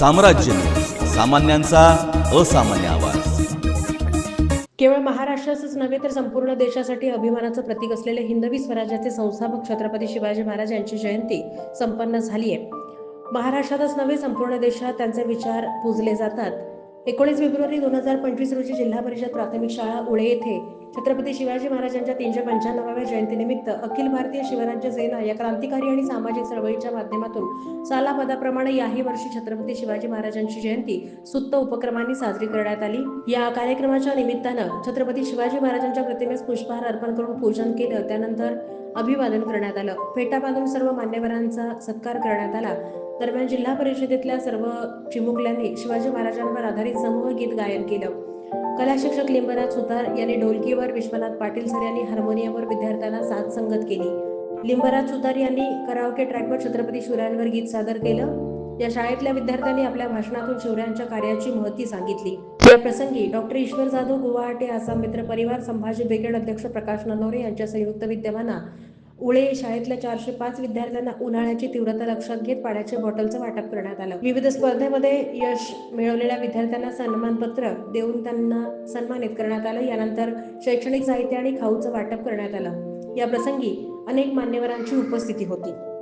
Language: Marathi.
साम्राज्य. सामान्यांचा असामान्य आवाज. केवळ महाराष्ट्राचंच नव्हे तर संपूर्ण देशासाठी अभिमानाचं प्रतीक असलेले हिंदवी स्वराज्याचे संस्थापक छत्रपती शिवाजी महाराज यांची जयंती संपन्न झाली आहे महाराष्ट्रातच नव्हे संपूर्ण देशात त्यांचे विचार पूजले जातात. एकोणीस फेब्रुवारी दोन हजार पंचवीस रोजी जिल्हा परिषद प्राथमिक शाळा उळे येथे छत्रपती शिवाजी महाराजांच्या तीनशे पंच्याण्णवाव्या जयंतीनिमित्त अखिल भारतीय शिवराज्य सेना या क्रांतिकारी आणि सामाजिक चळवळीच्या माध्यमातून सालापदाप्रमाणे याही वर्षी छत्रपती शिवाजी महाराजांची जयंती सुत्त उपक्रमांनी साजरी करण्यात आली. या कार्यक्रमाच्या निमित्तानं छत्रपती शिवाजी महाराजांच्या प्रतिमेस पुष्पहार अर्पण करून पूजन केलं. त्यानंतर अभिवादन करण्यात आलं. फेटा बांधून सर्व मान्यवरांचा सत्कार करण्यात आला. दरम्यान जिल्हा परिषदेतल्या सर्व चिमुकल्यांनी शिवाजी महाराजांवर आधारित समूह गीत गायन केलं. कला शिक्षक लिंबराज सुतार यांनी ढोलकीवर विश्वनाथ पाटील सर यांनी हार्मोनियमवर विद्यार्थ्यांना साथ संगत केली. लिंबनाथ सुतार यांनी कराओके ट्रॅकवर छत्रपती शिवरायांवर गीत सादर केलं. या शाळेतल्या विद्यार्थ्यांनी आपल्या भाषणातून शिवरायांच्या कार्याची महती सांगितली. या प्रसंगी डॉक्टर ईश्वर जाधव गुवाहाटी आसाम मित्र परिवार संभाजी ब्रिगेड अध्यक्ष प्रकाश ननवरे यांच्या संयुक्त विद्यमाना उळे शाळेतल्या चारशे पाच विद्यार्थ्यांना उन्हाळ्याची तीव्रता लक्षात घेत पाण्याच्या बॉटलचं वाटप करण्यात आलं. विविध स्पर्धेमध्ये यश मिळवलेल्या विद्यार्थ्यांना सन्मानपत्र देऊन त्यांना सन्मानित करण्यात आलं. यानंतर शैक्षणिक साहित्य आणि खाऊचं वाटप करण्यात आलं. या प्रसंगी अनेक मान्यवरांची उपस्थिती होती.